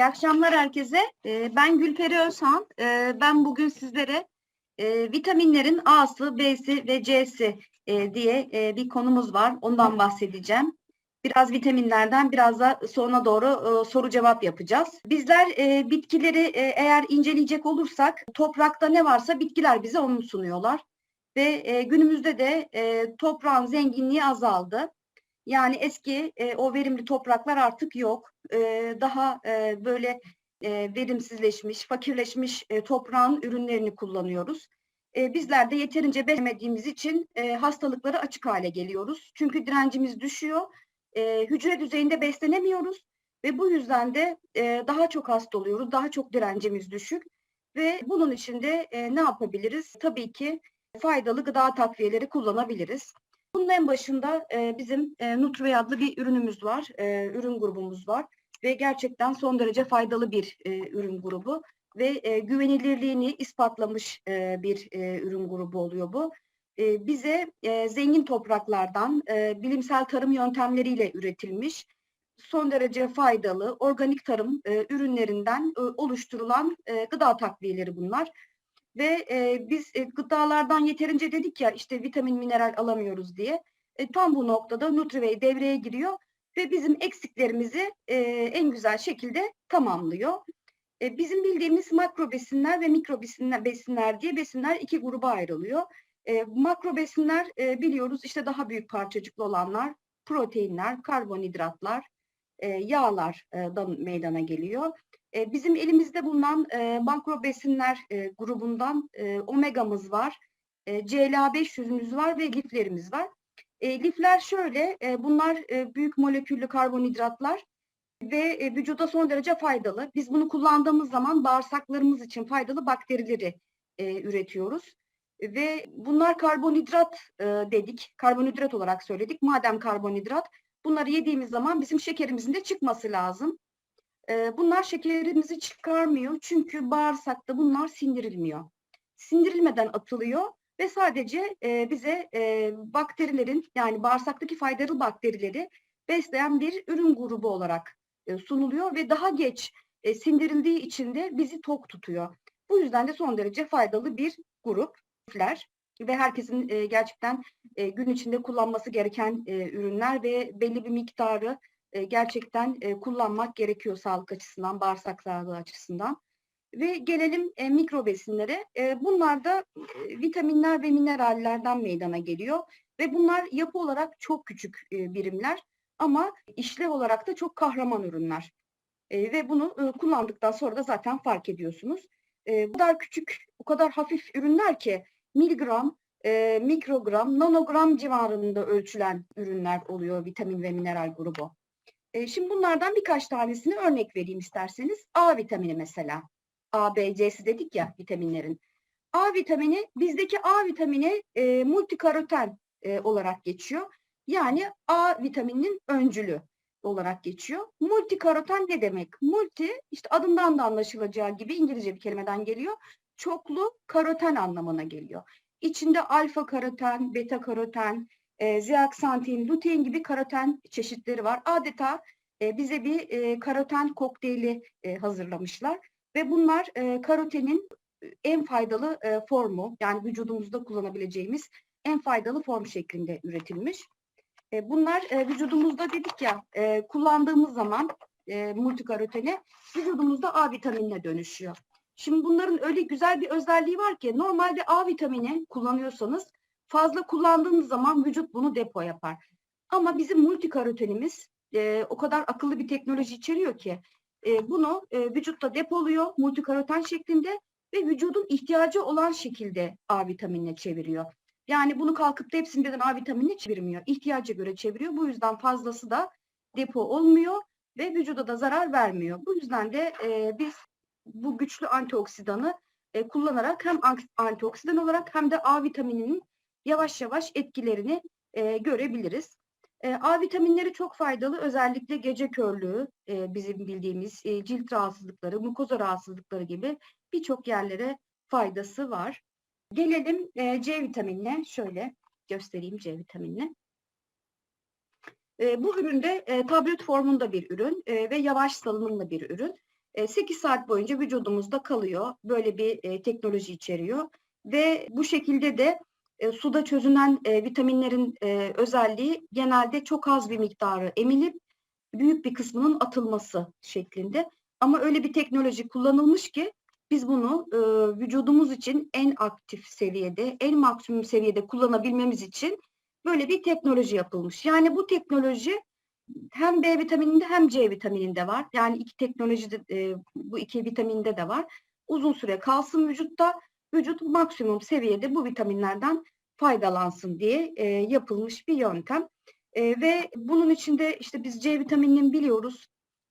İyi akşamlar herkese. Ee, Ben Gülperi Özhan. Ee, Ben bugün sizlere e, vitaminlerin A'sı, B'si ve C'si e, diye e, bir konumuz var. Ondan bahsedeceğim. Biraz vitaminlerden, biraz da sona doğru soru cevap yapacağız. Bizler bitkileri eğer inceleyecek olursak toprakta ne varsa bitkiler bize onu sunuyorlar. Ve günümüzde de toprağın zenginliği azaldı. Yani eski e, o verimli topraklar artık yok. E, daha e, böyle e, verimsizleşmiş, fakirleşmiş e, toprağın ürünlerini kullanıyoruz. E, bizler de yeterince beslemediğimiz için e, hastalıklara açık hale geliyoruz. Çünkü direncimiz düşüyor, e, hücre düzeyinde beslenemiyoruz ve bu yüzden de e, daha çok hasta oluyoruz, daha çok direncimiz düşük. Ve bunun için de e, ne yapabiliriz? Tabii ki faydalı gıda takviyeleri kullanabiliriz. Bunun en başında e, bizim e, Nutrivey adlı bir ürünümüz var, e, ürün grubumuz var ve gerçekten son derece faydalı bir e, ürün grubu ve e, güvenilirliğini ispatlamış e, bir e, ürün grubu oluyor bu. E, bize e, zengin topraklardan e, bilimsel tarım yöntemleriyle üretilmiş son derece faydalı organik tarım e, ürünlerinden e, oluşturulan e, gıda takviyeleri bunlar. Ve e, biz e, gıdalardan yeterince dedik ya işte vitamin, mineral alamıyoruz diye. E, tam bu noktada Nutrivey devreye giriyor ve bizim eksiklerimizi e, en güzel şekilde tamamlıyor. E, bizim bildiğimiz makro besinler ve mikro besinler, besinler diye besinler iki gruba ayrılıyor. E, makro besinler e, biliyoruz işte daha büyük parçacıklı olanlar, proteinler, karbonhidratlar, e, yağlardan meydana geliyor. E, bizim elimizde bulunan e, makro besinler e, grubundan e, omegamız var, e, CLA500'ümüz var ve liflerimiz var. E, lifler şöyle, e, bunlar e, büyük moleküllü karbonhidratlar ve e, vücuda son derece faydalı. Biz bunu kullandığımız zaman bağırsaklarımız için faydalı bakterileri e, üretiyoruz. Ve bunlar karbonhidrat e, dedik, karbonhidrat olarak söyledik. Madem karbonhidrat, bunları yediğimiz zaman bizim şekerimizin de çıkması lazım. E, bunlar şekerimizi çıkarmıyor çünkü bağırsakta bunlar sindirilmiyor. Sindirilmeden atılıyor ve sadece e, bize e, bakterilerin yani bağırsaktaki faydalı bakterileri besleyen bir ürün grubu olarak e, sunuluyor ve daha geç e, sindirildiği için de bizi tok tutuyor. Bu yüzden de son derece faydalı bir gruplar ve herkesin e, gerçekten e, gün içinde kullanması gereken e, ürünler ve belli bir miktarı e, gerçekten e, kullanmak gerekiyor sağlık açısından, bağırsak sağlığı açısından. Ve gelelim e, mikro besinlere. E, bunlar da e, vitaminler ve minerallerden meydana geliyor. Ve bunlar yapı olarak çok küçük e, birimler ama işlev olarak da çok kahraman ürünler. E, ve bunu e, kullandıktan sonra da zaten fark ediyorsunuz. E, bu kadar küçük, o kadar hafif ürünler ki miligram, e, mikrogram, nanogram civarında ölçülen ürünler oluyor vitamin ve mineral grubu. E, şimdi bunlardan birkaç tanesini örnek vereyim isterseniz. A vitamini mesela. A, B, C'si dedik ya vitaminlerin. A vitamini bizdeki A vitamini e, multikaroten e, olarak geçiyor. Yani A vitamininin öncülü olarak geçiyor. Multikaroten ne demek? Multi işte adından da anlaşılacağı gibi İngilizce bir kelimeden geliyor. Çoklu karoten anlamına geliyor. İçinde alfa karoten, beta karoten, e, zeaksantin, lutein gibi karoten çeşitleri var. Adeta e, bize bir e, karoten kokteyli e, hazırlamışlar ve bunlar e, karotenin en faydalı e, formu yani vücudumuzda kullanabileceğimiz en faydalı form şeklinde üretilmiş. E, bunlar e, vücudumuzda dedik ya e, kullandığımız zaman e, multikaroteni vücudumuzda A vitaminine dönüşüyor. Şimdi bunların öyle güzel bir özelliği var ki normalde A vitamini kullanıyorsanız fazla kullandığınız zaman vücut bunu depo yapar. Ama bizim multikarotenimiz e, o kadar akıllı bir teknoloji içeriyor ki e, bunu e, vücutta depoluyor multikaroten şeklinde ve vücudun ihtiyacı olan şekilde A vitaminine çeviriyor. Yani bunu kalkıp da hepsini birden A vitaminine çevirmiyor. İhtiyaca göre çeviriyor. Bu yüzden fazlası da depo olmuyor ve vücuda da zarar vermiyor. Bu yüzden de e, biz bu güçlü antioksidanı e, kullanarak hem antioksidan olarak hem de A vitamininin yavaş yavaş etkilerini e, görebiliriz. E, A vitaminleri çok faydalı. Özellikle gece körlüğü e, bizim bildiğimiz e, cilt rahatsızlıkları, mukoza rahatsızlıkları gibi birçok yerlere faydası var. Gelelim e, C vitaminine. Şöyle göstereyim C vitaminini. E, bu ürün de e, tablet formunda bir ürün e, ve yavaş salınımlı bir ürün. E, 8 saat boyunca vücudumuzda kalıyor. Böyle bir e, teknoloji içeriyor. Ve bu şekilde de e, suda çözünen e, vitaminlerin e, özelliği genelde çok az bir miktarı emilip büyük bir kısmının atılması şeklinde. Ama öyle bir teknoloji kullanılmış ki biz bunu e, vücudumuz için en aktif seviyede, en maksimum seviyede kullanabilmemiz için böyle bir teknoloji yapılmış. Yani bu teknoloji hem B vitamininde hem C vitamininde var. Yani iki teknoloji de, e, bu iki vitaminde de var. Uzun süre kalsın vücutta, vücut maksimum seviyede bu vitaminlerden faydalansın diye e, yapılmış bir yöntem. E, ve bunun içinde işte biz C vitamininin biliyoruz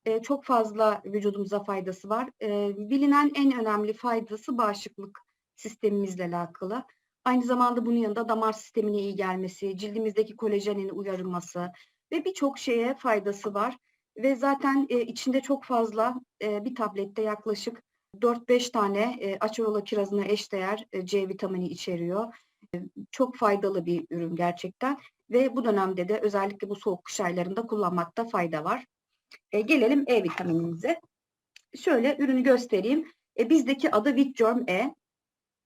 e, çok fazla vücudumuza faydası var. E, bilinen en önemli faydası bağışıklık sistemimizle alakalı. Aynı zamanda bunun yanında damar sistemine iyi gelmesi, cildimizdeki kolajenin uyarılması ve birçok şeye faydası var. Ve zaten e, içinde çok fazla e, bir tablette yaklaşık 4-5 tane e, açarola kirazına eşdeğer e, C vitamini içeriyor. E, çok faydalı bir ürün gerçekten ve bu dönemde de özellikle bu soğuk kış aylarında kullanmakta fayda var. E, gelelim E vitaminimize. Şöyle ürünü göstereyim. E, bizdeki adı Vitgerm E.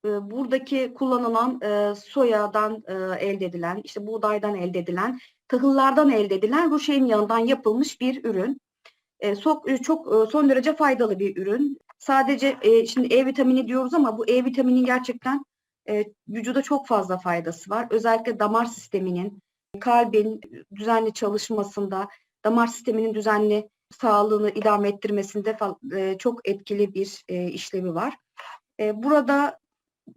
E, buradaki kullanılan e, soyadan e, elde edilen, işte buğdaydan elde edilen, tahıllardan elde edilen ruşeyin yanından yapılmış bir ürün. E, çok, e, çok e, son derece faydalı bir ürün. Sadece e, şimdi E vitamini diyoruz ama bu E vitaminin gerçekten e, vücuda çok fazla faydası var. Özellikle damar sisteminin, kalbin düzenli çalışmasında, damar sisteminin düzenli sağlığını idame ettirmesinde e, çok etkili bir e, işlevi var. E, burada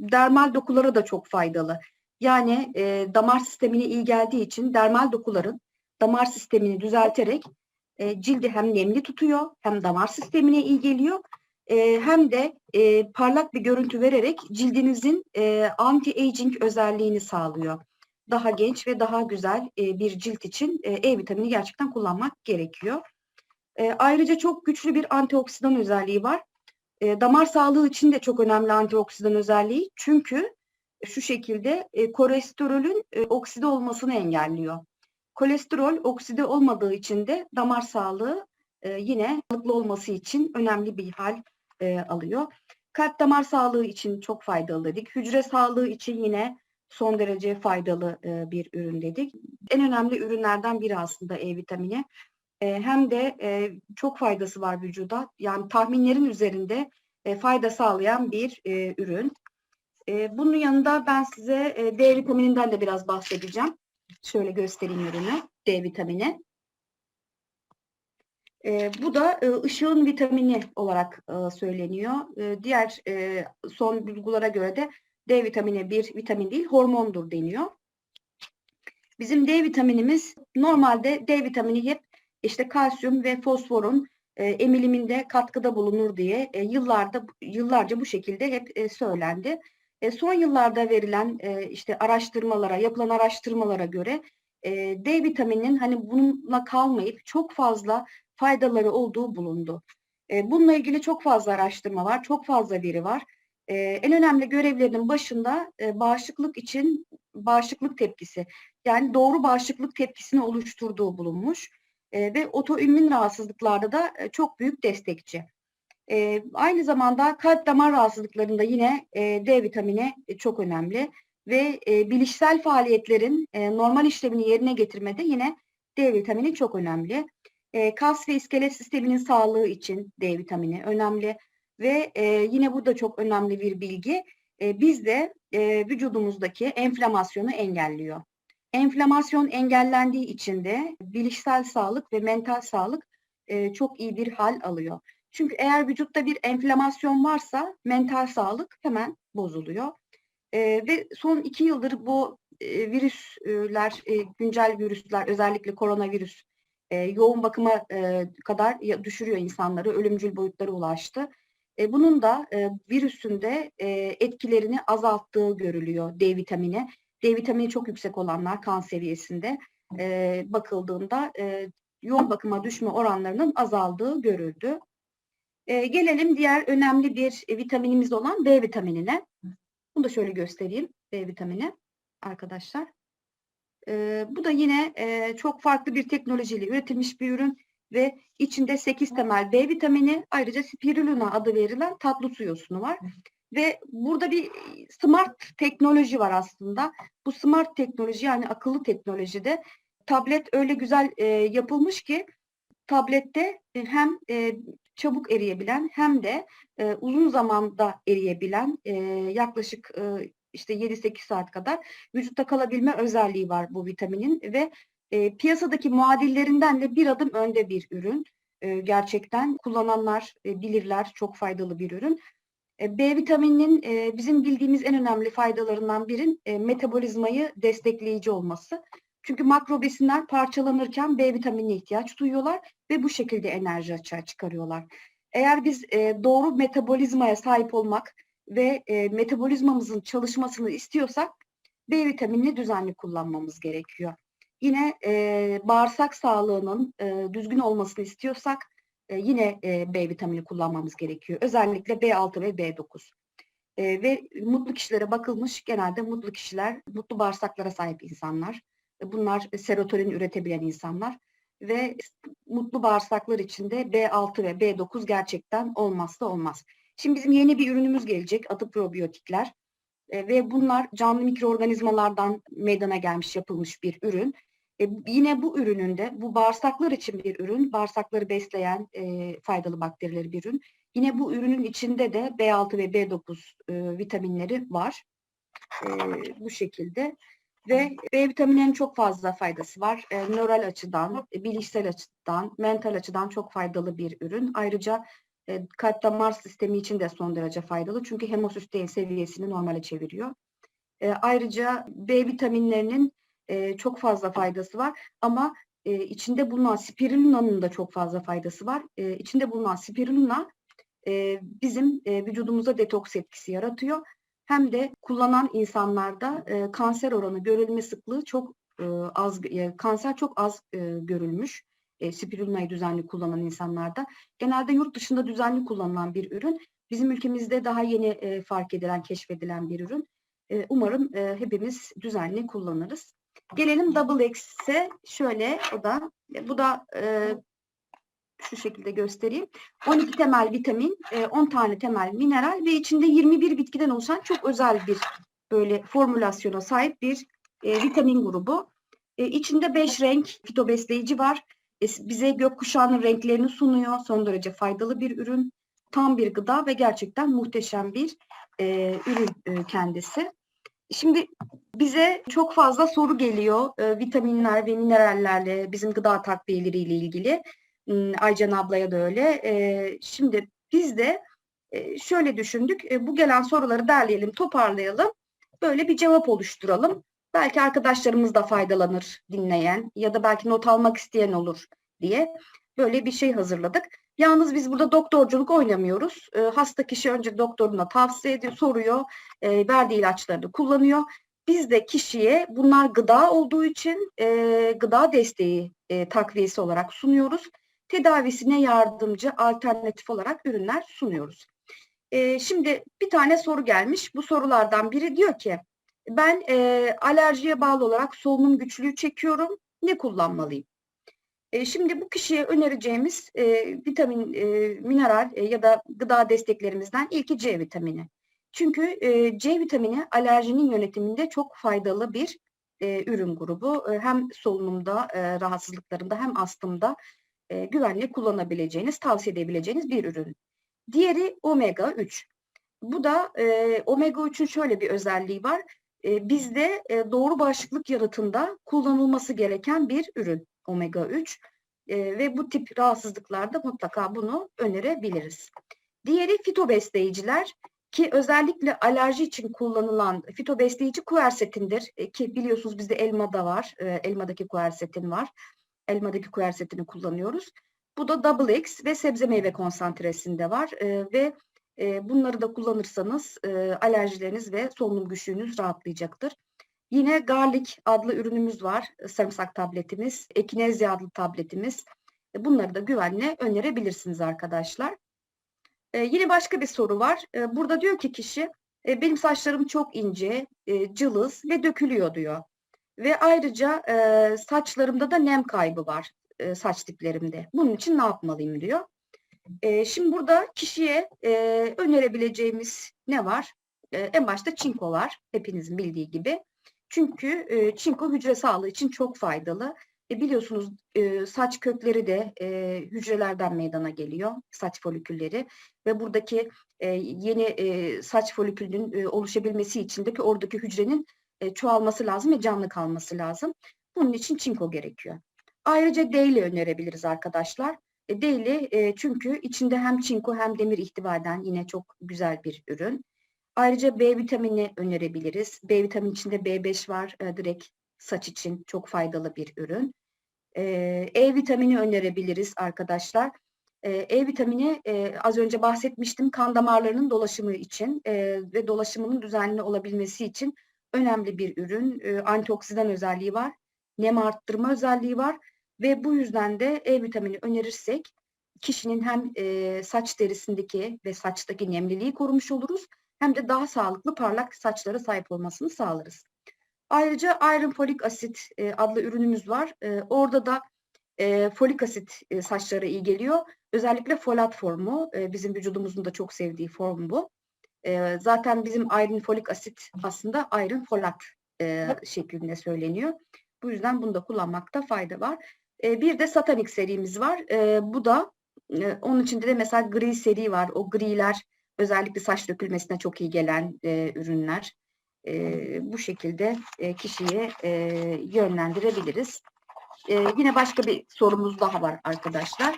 dermal dokulara da çok faydalı. Yani e, damar sistemine iyi geldiği için dermal dokuların damar sistemini düzelterek e, cildi hem nemli tutuyor hem damar sistemine iyi geliyor e, hem de e, parlak bir görüntü vererek cildinizin e, anti-aging özelliğini sağlıyor. Daha genç ve daha güzel e, bir cilt için e, E vitamini gerçekten kullanmak gerekiyor. E, ayrıca çok güçlü bir antioksidan özelliği var. E, damar sağlığı için de çok önemli antioksidan özelliği. Çünkü şu şekilde e, kolesterolün e, okside olmasını engelliyor. Kolesterol okside olmadığı için de damar sağlığı e, yine sağlıklı olması için önemli bir hal e, alıyor. Kalp damar sağlığı için çok faydalı dedik. Hücre sağlığı için yine son derece faydalı e, bir ürün dedik. En önemli ürünlerden biri aslında E vitamini. E, hem de e, çok faydası var vücuda. Yani tahminlerin üzerinde e, fayda sağlayan bir e, ürün. E, bunun yanında ben size e, D vitamininden de biraz bahsedeceğim. Şöyle göstereyim ürünü. D vitamini. E, bu da e, ışığın vitamini olarak e, söyleniyor. E, diğer e, son bulgulara göre de D vitamini bir vitamin değil hormondur deniyor. Bizim D vitaminimiz normalde D vitamini hep işte kalsiyum ve fosforun e, emiliminde katkıda bulunur diye e, yıllarda yıllarca bu şekilde hep e, söylendi. E, son yıllarda verilen e, işte araştırmalara, yapılan araştırmalara göre e, D vitamininin hani bununla kalmayıp çok fazla faydaları olduğu bulundu. E, bununla ilgili çok fazla araştırma var, çok fazla veri var. E, en önemli görevlerinin başında e, bağışıklık için bağışıklık tepkisi, yani doğru bağışıklık tepkisini oluşturduğu bulunmuş e, ve otoimmün rahatsızlıklarda da e, çok büyük destekçi. E, aynı zamanda kalp damar rahatsızlıklarında yine e, D vitamini e, çok önemli ve e, bilişsel faaliyetlerin e, normal işlevini yerine getirmede yine D vitamini çok önemli. E, kas ve iskelet sisteminin sağlığı için D vitamini önemli ve e, yine bu da çok önemli bir bilgi. E, bizde e, vücudumuzdaki enflamasyonu engelliyor. Enflamasyon engellendiği için de bilişsel sağlık ve mental sağlık e, çok iyi bir hal alıyor. Çünkü eğer vücutta bir enflamasyon varsa mental sağlık hemen bozuluyor. E, ve son iki yıldır bu e, virüsler, e, güncel virüsler özellikle koronavirüs e, yoğun bakıma e, kadar düşürüyor insanları, ölümcül boyutlara ulaştı. E, bunun da e, virüsünde e, etkilerini azalttığı görülüyor D vitamini. D vitamini çok yüksek olanlar kan seviyesinde e, bakıldığında e, yoğun bakıma düşme oranlarının azaldığı görüldü. E, gelelim diğer önemli bir vitaminimiz olan B vitaminine. Bunu da şöyle göstereyim B vitamini arkadaşlar. E, bu da yine e, çok farklı bir teknolojiyle üretilmiş bir ürün. ve içinde 8 temel B vitamini ayrıca spirulina adı verilen tatlı su yosunu var. Ve burada bir smart teknoloji var aslında. Bu smart teknoloji yani akıllı teknolojide tablet öyle güzel e, yapılmış ki tablette hem e, çabuk eriyebilen hem de e, uzun zamanda eriyebilen e, yaklaşık e, işte 7-8 saat kadar vücutta kalabilme özelliği var bu vitaminin ve e, piyasadaki muadillerinden de bir adım önde bir ürün. E, gerçekten kullananlar e, bilirler çok faydalı bir ürün. E, B vitamininin e, bizim bildiğimiz en önemli faydalarından biri e, metabolizmayı destekleyici olması. Çünkü makro besinler parçalanırken B vitaminine ihtiyaç duyuyorlar ve bu şekilde enerji açığa çıkarıyorlar. Eğer biz e, doğru metabolizmaya sahip olmak ve e, metabolizmamızın çalışmasını istiyorsak B vitaminini düzenli kullanmamız gerekiyor. Yine e, bağırsak sağlığının e, düzgün olmasını istiyorsak e, yine e, B vitamini kullanmamız gerekiyor. Özellikle B6 ve B9. E, ve mutlu kişilere bakılmış genelde mutlu kişiler mutlu bağırsaklara sahip insanlar. E, Bunlar serotonin üretebilen insanlar ve mutlu bağırsaklar içinde B6 ve B9 gerçekten olmazsa olmaz. Şimdi bizim yeni bir ürünümüz gelecek adı probiyotikler E, ve bunlar canlı mikroorganizmalardan meydana gelmiş yapılmış bir ürün. E, yine bu ürünün de bu bağırsaklar için bir ürün, bağırsakları besleyen e, faydalı bakterileri bir ürün. Yine bu ürünün içinde de B6 ve B9 e, vitaminleri var. E, bu şekilde. Ve B vitamininin çok fazla faydası var. E, nöral açıdan, e, bilişsel açıdan, mental açıdan çok faydalı bir ürün. Ayrıca e, kalp damar sistemi için de son derece faydalı. Çünkü hemosistein seviyesini normale çeviriyor. E, ayrıca B vitaminlerinin e, çok fazla faydası var. Ama e, içinde bulunan spirulina'nın da çok fazla faydası var. E, içinde bulunan spirulina e, bizim e, vücudumuza detoks etkisi yaratıyor. Hem de kullanan insanlarda e, kanser oranı görülme sıklığı çok e, az, e, kanser çok az e, görülmüş. E, spirulina'yı düzenli kullanan insanlarda. Genelde yurt dışında düzenli kullanılan bir ürün. Bizim ülkemizde daha yeni e, fark edilen, keşfedilen bir ürün. E, umarım e, hepimiz düzenli kullanırız. Gelelim Double X'e. Şöyle o da bu da e, şu şekilde göstereyim. 12 temel vitamin, e, 10 tane temel mineral ve içinde 21 bitkiden oluşan çok özel bir böyle formülasyona sahip bir e, vitamin grubu. E, içinde 5 renk fitobesleyici var. Bize gökkuşağının renklerini sunuyor. Son derece faydalı bir ürün. Tam bir gıda ve gerçekten muhteşem bir e, ürün e, kendisi. Şimdi bize çok fazla soru geliyor e, vitaminler ve minerallerle, bizim gıda takviyeleriyle ilgili. Hmm, Aycan ablaya da öyle. E, şimdi biz de e, şöyle düşündük, e, bu gelen soruları derleyelim, toparlayalım, böyle bir cevap oluşturalım. Belki arkadaşlarımız da faydalanır dinleyen ya da belki not almak isteyen olur diye böyle bir şey hazırladık. Yalnız biz burada doktorculuk oynamıyoruz. E, hasta kişi önce doktoruna tavsiye ediyor, soruyor, e, verdiği ilaçlarını kullanıyor. Biz de kişiye bunlar gıda olduğu için e, gıda desteği e, takviyesi olarak sunuyoruz. Tedavisine yardımcı alternatif olarak ürünler sunuyoruz. E, şimdi bir tane soru gelmiş. Bu sorulardan biri diyor ki ben e, alerjiye bağlı olarak solunum güçlüğü çekiyorum. Ne kullanmalıyım? E, şimdi bu kişiye önereceğimiz e, vitamin, e, mineral e, ya da gıda desteklerimizden ilki C vitamini. Çünkü e, C vitamini alerjinin yönetiminde çok faydalı bir e, ürün grubu. E, hem solunumda e, rahatsızlıklarında hem astımda e, güvenli kullanabileceğiniz, tavsiye edebileceğiniz bir ürün. Diğeri omega 3. Bu da e, omega 3'ün şöyle bir özelliği var. E, bizde e, doğru bağışıklık yaratında kullanılması gereken bir ürün omega 3 e, ve bu tip rahatsızlıklarda mutlaka bunu önerebiliriz. Diğeri fitobesleyiciler ki özellikle alerji için kullanılan fitobesleyici kuersetindir e, ki biliyorsunuz bizde elmada var, e, elmadaki kuersetin var. Elmadaki kuersetini kullanıyoruz. Bu da Double X ve sebze meyve konsantresinde var e, ve e, bunları da kullanırsanız e, alerjileriniz ve solunum güçlüğünüz rahatlayacaktır. Yine Garlic adlı ürünümüz var. Sarımsak tabletimiz, Ekinezya adlı tabletimiz. E, Bunları da güvenle önerebilirsiniz arkadaşlar. E, yine başka bir soru var. E, burada diyor ki kişi, e, benim saçlarım çok ince, e, cılız ve dökülüyor diyor. Ve ayrıca e, saçlarımda da nem kaybı var. e, saç tiplerimde. Bunun için ne yapmalıyım diyor. E, şimdi burada kişiye e, önerebileceğimiz ne var? E, en başta çinko var. Hepinizin bildiği gibi. Çünkü e, çinko hücre sağlığı için çok faydalı. E, biliyorsunuz e, saç kökleri de e, hücrelerden meydana geliyor. Saç folikülleri ve buradaki e, yeni e, saç folikülünün e, oluşabilmesi için de ki oradaki hücrenin e, çoğalması lazım ve canlı kalması lazım. Bunun için çinko gerekiyor. Ayrıca daily önerebiliriz arkadaşlar. E, daily e, çünkü içinde hem çinko hem demir ihtiva eden yine çok güzel bir ürün. Ayrıca B vitamini önerebiliriz. B vitamini içinde B5 var. E, direkt saç için çok faydalı bir ürün. E, E vitamini önerebiliriz arkadaşlar. E, E vitamini e, az önce bahsetmiştim kan damarlarının dolaşımı için ve dolaşımının düzenli olabilmesi için önemli bir ürün. E, antioksidan özelliği var, nem arttırma özelliği var ve bu yüzden de E vitamini önerirsek kişinin hem e, saç derisindeki ve saçtaki nemliliği korumuş oluruz hem de daha sağlıklı parlak saçlara sahip olmasını sağlarız. Ayrıca Iron Folik Asit e, adlı ürünümüz var. E, orada da e, folik asit e, saçlara iyi geliyor. Özellikle folat formu. E, bizim vücudumuzun da çok sevdiği form bu. E, zaten bizim iron folik asit aslında iron folat e, şeklinde söyleniyor. Bu yüzden bunu da kullanmakta fayda var. E, bir de Satanik serimiz var. E, bu da e, onun içinde de mesela gri seri var. O griler özellikle saç dökülmesine çok iyi gelen e, ürünler. E, bu şekilde e, kişiye e, yönlendirebiliriz. E, yine başka bir sorumuz daha var arkadaşlar.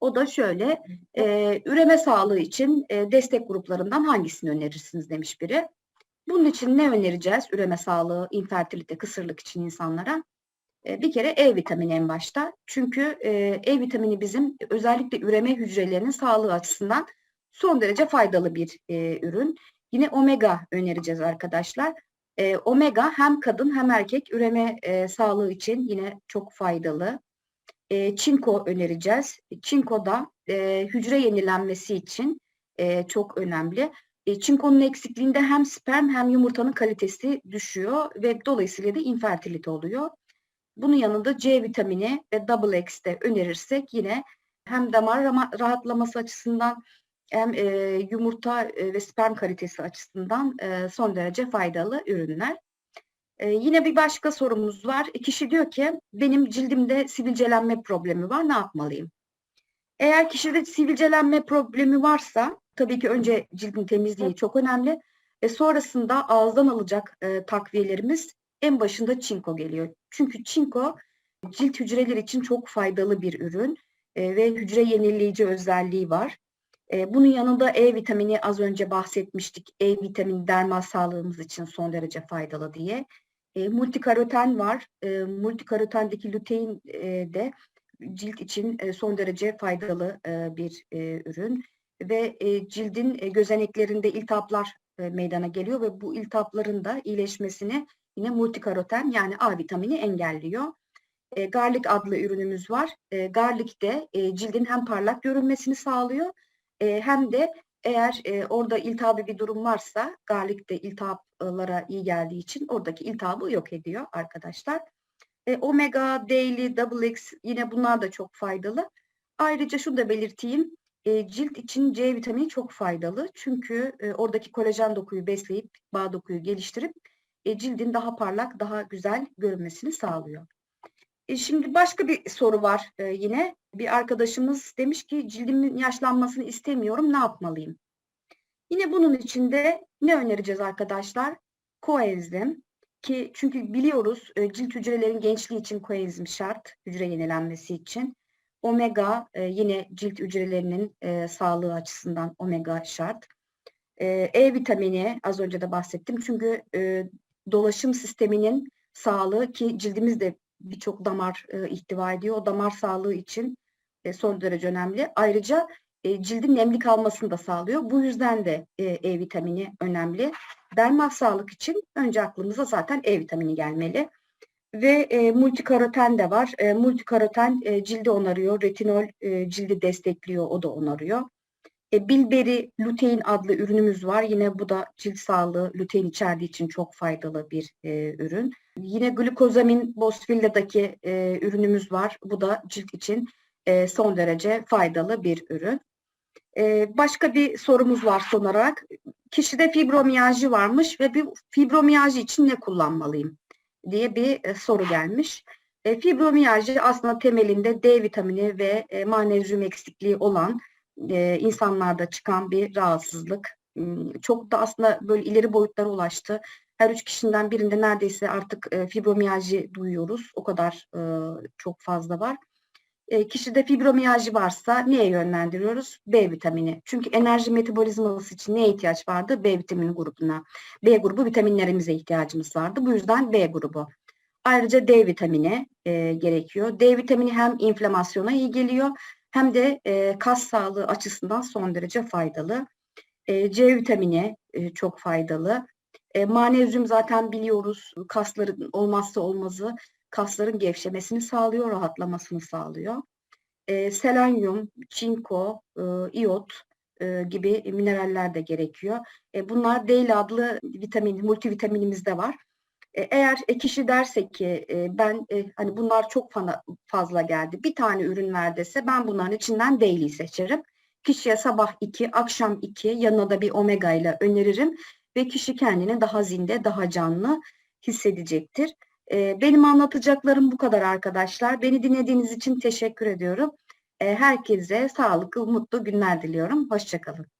O da şöyle, e, üreme sağlığı için e, destek gruplarından hangisini önerirsiniz demiş biri. Bunun için ne önereceğiz üreme sağlığı, infertilite, kısırlık için insanlara? E, bir kere E vitamini en başta. Çünkü e, E vitamini bizim özellikle üreme hücrelerinin sağlığı açısından son derece faydalı bir e, ürün. Yine omega önereceğiz arkadaşlar. E, omega hem kadın hem erkek üreme sağlığı için yine çok faydalı. Çinko önereceğiz. Çinko da hücre yenilenmesi için çok önemli. E, çinkonun eksikliğinde hem sperm hem yumurtanın kalitesi düşüyor ve dolayısıyla da infertilite oluyor. Bunun yanında C vitamini ve double X de önerirsek yine hem damar rahatlaması açısından hem e, yumurta e, ve sperm kalitesi açısından e, son derece faydalı ürünler. E, yine bir başka sorumuz var. Kişi diyor ki benim cildimde sivilcelenme problemi var ne yapmalıyım? Eğer kişide sivilcelenme problemi varsa tabii ki önce cildin temizliği çok önemli. ve sonrasında ağızdan alacak e, takviyelerimiz en başında çinko geliyor. Çünkü çinko cilt hücreleri için çok faydalı bir ürün e, ve hücre yenileyici özelliği var. E, bunun yanında E vitamini az önce bahsetmiştik. E vitamini dermal sağlığımız için son derece faydalı diye. E, multikaroten var. E, multikarotendeki lutein e, de cilt için e, son derece faydalı e, bir e, ürün ve e, cildin e, gözeneklerinde iltihaplar e, meydana geliyor ve bu iltihapların da iyileşmesini yine multikaroten yani A vitamini engelliyor. E, garlic adlı ürünümüz var. E, garlic de e, cildin hem parlak görünmesini sağlıyor e, hem de eğer e, orada iltihabi bir durum varsa garlic de iltihaplara iyi geldiği için oradaki iltihabı yok ediyor arkadaşlar. E, omega, daily, double X yine bunlar da çok faydalı. Ayrıca şunu da belirteyim. E, cilt için C vitamini çok faydalı. Çünkü e, oradaki kolajen dokuyu besleyip bağ dokuyu geliştirip e, cildin daha parlak, daha güzel görünmesini sağlıyor. E, şimdi başka bir soru var e, yine. Bir arkadaşımız demiş ki cildimin yaşlanmasını istemiyorum, ne yapmalıyım? Yine bunun için de ne önereceğiz arkadaşlar? Koenzim ki çünkü biliyoruz e, cilt hücrelerin gençliği için koenzim şart, hücre yenilenmesi için. Omega e, yine cilt hücrelerinin e, sağlığı açısından omega şart. E, e vitamini az önce de bahsettim çünkü e, dolaşım sisteminin sağlığı ki cildimiz de birçok damar e, ihtiva ediyor. O damar sağlığı için e, son derece önemli. Ayrıca e, cildin nemli kalmasını da sağlıyor. Bu yüzden de e, E vitamini önemli. Dermal sağlık için önce aklımıza zaten E vitamini gelmeli. Ve e, multikaroten de var. E, multikaroten e, cildi onarıyor. Retinol e, cildi destekliyor. O da onarıyor. E, Bilberi lutein adlı ürünümüz var. Yine bu da cilt sağlığı lutein içerdiği için çok faydalı bir e, ürün. Yine glukozamin Bosvilla'daki e, ürünümüz var. Bu da cilt için e, son derece faydalı bir ürün. E, başka bir sorumuz var son olarak. Kişide fibromiyajı varmış ve bir fibromiyajı için ne kullanmalıyım diye bir e, soru gelmiş. E, fibromiyajı aslında temelinde D vitamini ve e, magnezyum eksikliği olan e, insanlarda çıkan bir rahatsızlık. Hmm, Çok da aslında böyle ileri boyutlara ulaştı. Her üç kişiden birinde neredeyse artık e, fibromiyajı duyuyoruz. O kadar e, çok fazla var. E, kişide fibromiyajı varsa neye yönlendiriyoruz? B vitamini. Çünkü enerji metabolizması için neye ihtiyaç vardı? B vitamini grubuna. B grubu vitaminlerimize ihtiyacımız vardı. Bu yüzden B grubu. Ayrıca D vitamini e, gerekiyor. D vitamini hem inflamasyona iyi geliyor hem de e, kas sağlığı açısından son derece faydalı. E, C vitamini e, çok faydalı. E, magnezyum zaten biliyoruz kasların olmazsa olmazı kasların gevşemesini sağlıyor, rahatlamasını sağlıyor. E, selenyum, çinko, e, iot e, gibi mineraller de gerekiyor. E, bunlar D adlı vitamin, multivitaminimiz de var. E, Eğer e, kişi derse ki e, ben hani bunlar çok fazla geldi bir tane ürün ver dese ben bunların içinden Daily seçerim. Kişiye sabah 2, akşam 2 yanına da bir omega ile öneririm ve kişi kendini daha zinde, daha canlı hissedecektir. Benim anlatacaklarım bu kadar arkadaşlar. Beni dinlediğiniz için teşekkür ediyorum. Herkese sağlıklı, mutlu günler diliyorum. Hoşçakalın.